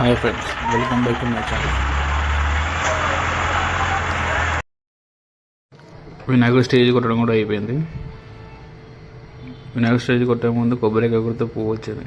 Hi friends welcome back to my channel వినాయకుడు stage కొట్టడం కూడా అయిపోయింది. వినాయకుడు స్టేజ్ కొట్టే ముందు కొబ్బరికాయ కొడితే పువ్వు వచ్చింది.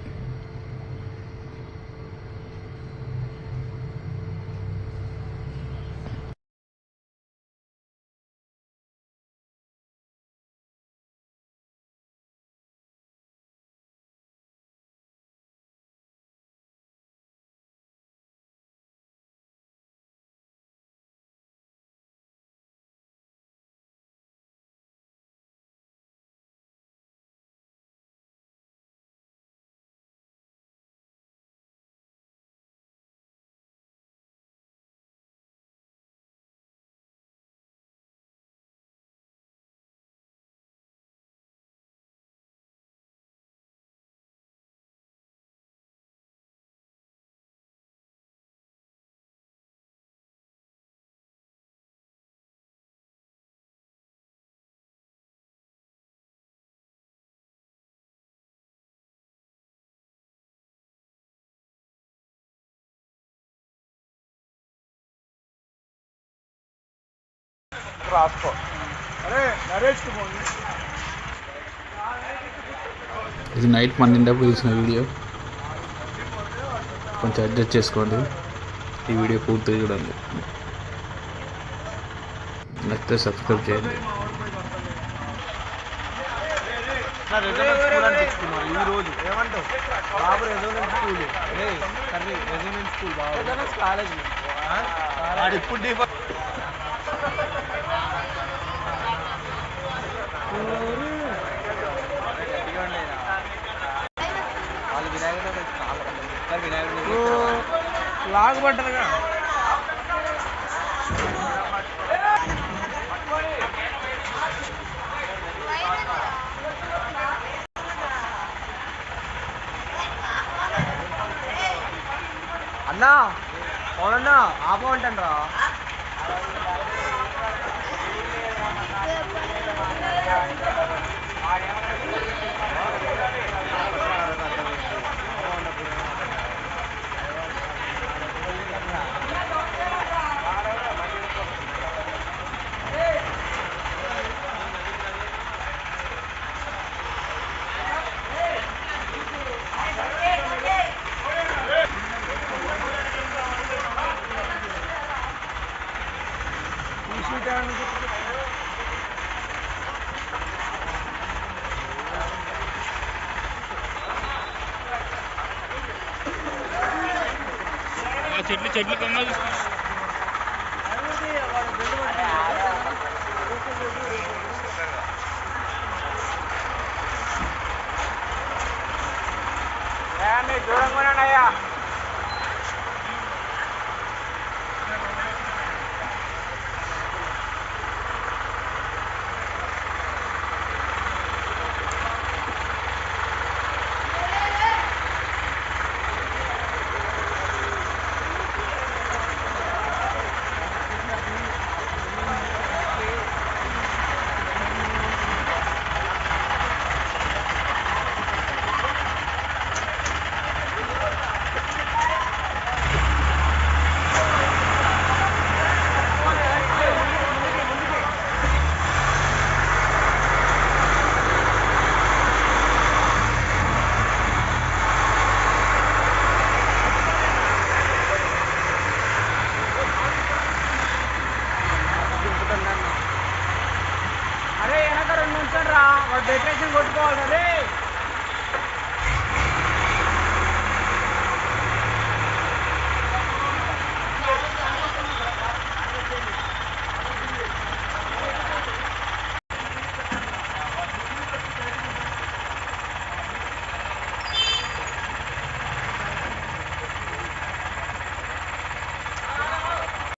రాసుకో. అరే నరేష్ ఇది నైట్ పన్నెండప్పుడు తీసిన వీడియో. కొంచెం అడ్జస్ట్ చేసుకోండి. ఈ వీడియో పూర్తిగా చూడండి. నచ్చితే సబ్స్క్రైబ్ చేయండి. స్కూల్ అనిపించుకున్నావు ఈ రోజు ఏమంటావు? బాబు రెజోనెన్స్ స్కూల్ రే కర్రీ రెజోనెన్స్ స్కూల్ బాబు. రెజోనెన్స్ కాలేజ్ ఇప్పుడు వాళ్ళు వినాయకుడు లాగబడ్డరుగా అన్నా అవునన్నా ఆపమంటాను రా Thank you. చెట్లు చెట్లు కమ్మలు దూరంగా ఉన్నాయా? అరే రా వాడు డెకరేషన్ కొట్టుకోవాలి రే